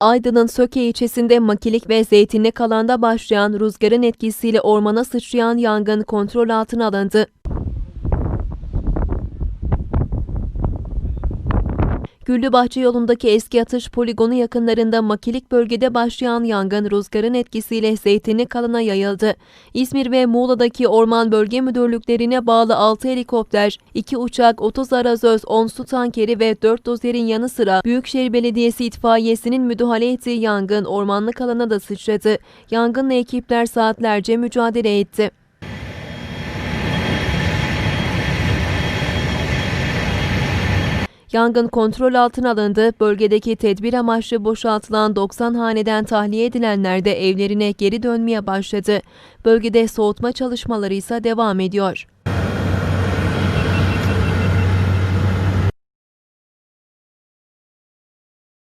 Aydın'ın Söke ilçesinde makilik ve zeytinlik alanda başlayan rüzgarın etkisiyle ormana sıçrayan yangın kontrol altına alındı. Güllübahçe yolundaki eski atış poligonu yakınlarında makilik bölgede başlayan yangın rüzgarın etkisiyle zeytinlik alana yayıldı. İzmir ve Muğla'daki orman bölge müdürlüklerine bağlı 6 helikopter, 2 uçak, 30 arazöz, 10 su tankeri ve 4 dozerin yanı sıra Büyükşehir Belediyesi itfaiyesinin müdahale ettiği yangın ormanlık alana da sıçradı. Yangınla ekipler saatlerce mücadele etti. Yangın kontrol altına alındı. Bölgedeki tedbir amaçlı boşaltılan 90 haneden tahliye edilenler de evlerine geri dönmeye başladı. Bölgede soğutma çalışmaları ise devam ediyor.